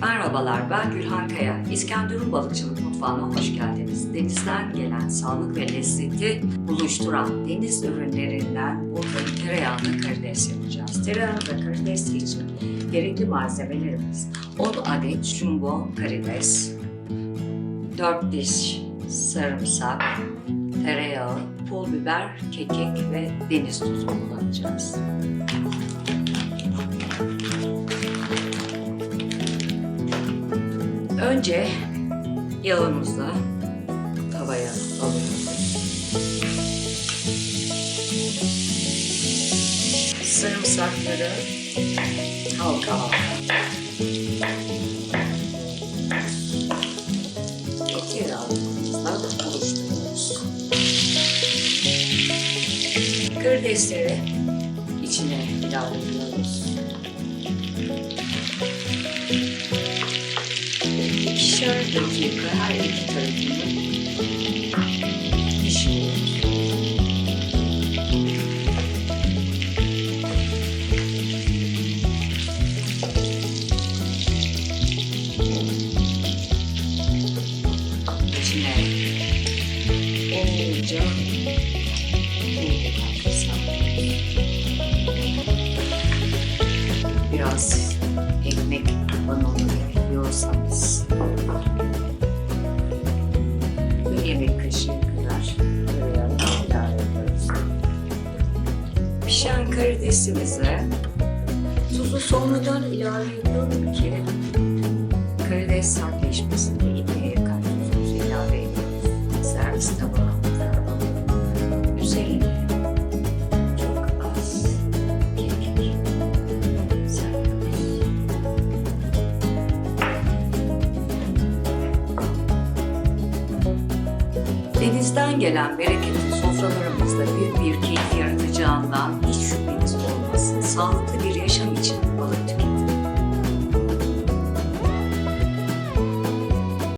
Merhabalar, ben Gülhan Kaya. İskenderun Balıkçılık Mutfağı'na hoş geldiniz. Denizden gelen sağlık ve lezzeti buluşturan deniz ürünlerinden bugün tereyağında karides yapacağız. Tereyağında karides için gerekli malzemelerimiz 10 adet jumbo karides, 4 diş sarımsak, tereyağı, pul biber, kekik ve deniz tuzu kullanacağız. Önce yağımızı tavaya alıyoruz. Sarımsakları halka halka. İki yağımızla buluşturuyoruz. Karidesleri içine ilave. İkişer dakika her iki tarafını pişiriyoruz. İçine bolca Biraz ekmek banonu ekliyorsanız Pişen karidesimize tuzu sonradan ilave ediyorum ki karides sertleşmesin diye ipliğe yakar tuzumuzu ilave ediyoruz. Servis tabağında üzerine çok az kekik serpiyoruz. Denizden gelen bereketin sofralarımızda büyük bir keyif yaratacağından. Sağlıklı bir yaşam